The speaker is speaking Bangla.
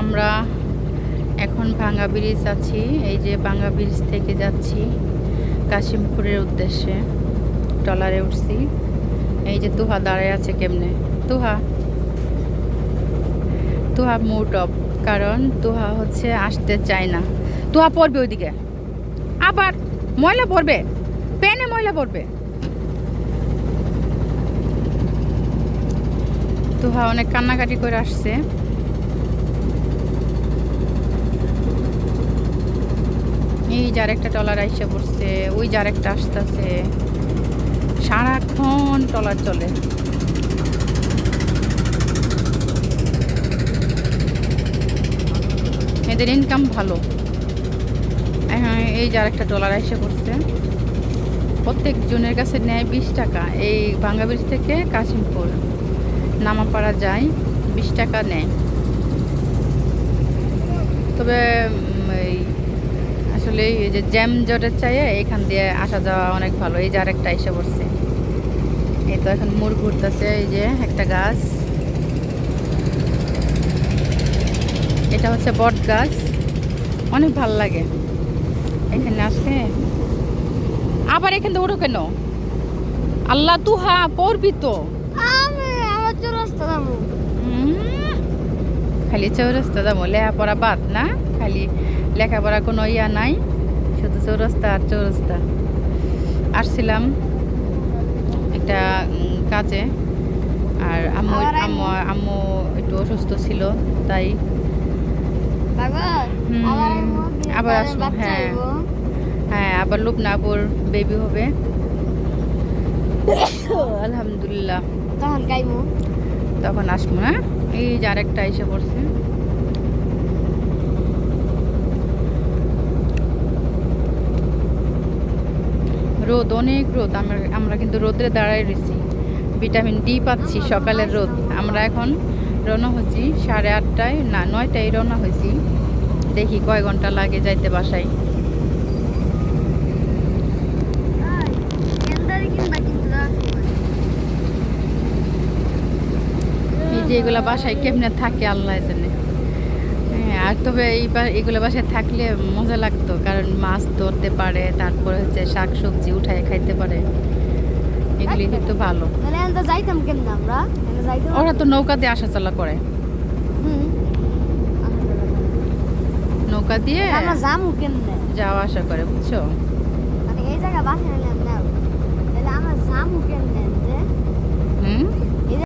আমরা এখন ভাঙ্গা ব্রিজ আছি, এই যে ভাঙ্গা ব্রিজ থেকে যাচ্ছি কাশিমপুরের উদ্দেশ্যে, ট্রলারে উঠছি। এই যে তুহা দাঁড়ায় আছে কেমনে? তুহা। তুহা মুড অফ কারণ তুহা হচ্ছে আসতে চায় না। তুহা পড়বে ওইদিকে। আবার ময়লা পড়বে, পেনে ময়লা পড়বে। তুহা অনেক কান্নাকাটি করে আসছে। এই যার একটা টলার আইসে পড়ছে, ওই যার একটা আসতেছে। সারাক্ষণ টলার চলে। এদের ইনকাম ভালো। হ্যাঁ এই যার একটা ডলার এসে পড়ছে। প্রত্যেক জনের কাছে নেয় বিশ টাকা। এই ভাঙ্গা ব্রিজ থেকে কাশিমপুর নামাপাড়া যায়, বিশ টাকা নেয়। তবে আসলে এই যে জ্যাম জটের চাইয়ে এখান দিয়ে আসা যাওয়া অনেক ভালো। এই যে আরেকটা এসে পড়ছে। এই তো এখন মোড় ঘুরতেছে এই যে একটা গাছ। এটা হচ্ছে বট গাছ। অনেক ভালো লাগে। এখানে আসলে আবার এখান থেকে ওঠো কেন? আল্লাহ তুহা পড়বি তো আমি আমার চৌরাস্তা যাব উম, খালি চৌরাস্তা যাব লেখাপড়া বাদ না খালি লেখাপড়া কোনো ইয়া নাই শুধু চৌরাস্তা আর চৌরাস্তা। আসছিলাম একটা কাজে আর আম্মু আম্মু আম্মু একটু অসুস্থ ছিল তাই আবার আসব, হ্যাঁ। হ্যাঁ আবার লুবনাপুর বেবি হবে। আলহামদুলিল্লাহ। তখন গাইবো তখন আসব না এই যে আরেকটা এসে পড়ছে। রোদ, অনেক রোদ। আমরা আমরা কিন্তু রোদে দাঁড়ায় রয়েছি। ভিটামিন ডি পাচ্ছি, সকালের রোদ। আমরা এখন রওনা হচ্ছি সাড়ে আটটায়, না, নয়টায় রওনা হয়েছি। দেখি কয় ঘণ্টা লাগে যাইতে বাসায় এই, কেন্দারি কিনবা কিন্তু রাখো। এই যে এগুলা বাসায় কেমনে থাকে আল্লাহ জানে। হ্যাঁ আর তবে এইবার এগুলো বাসায় থাকলে মজা লাগতো কারণ মাছ ধরতে পারে তারপরে হচ্ছে শাক সবজি উঠায় খাইতে পারে। এগুলি কিন্তু ভালো। যাইতাম কেমনে আমরা? ওরা তো নৌকা দিয়ে আসা চলা করে। হুম। নৌকা দিয়ে যাওয়া আসা করে বুঝছ? মানে এই জায়গা বাসা নিলাম। না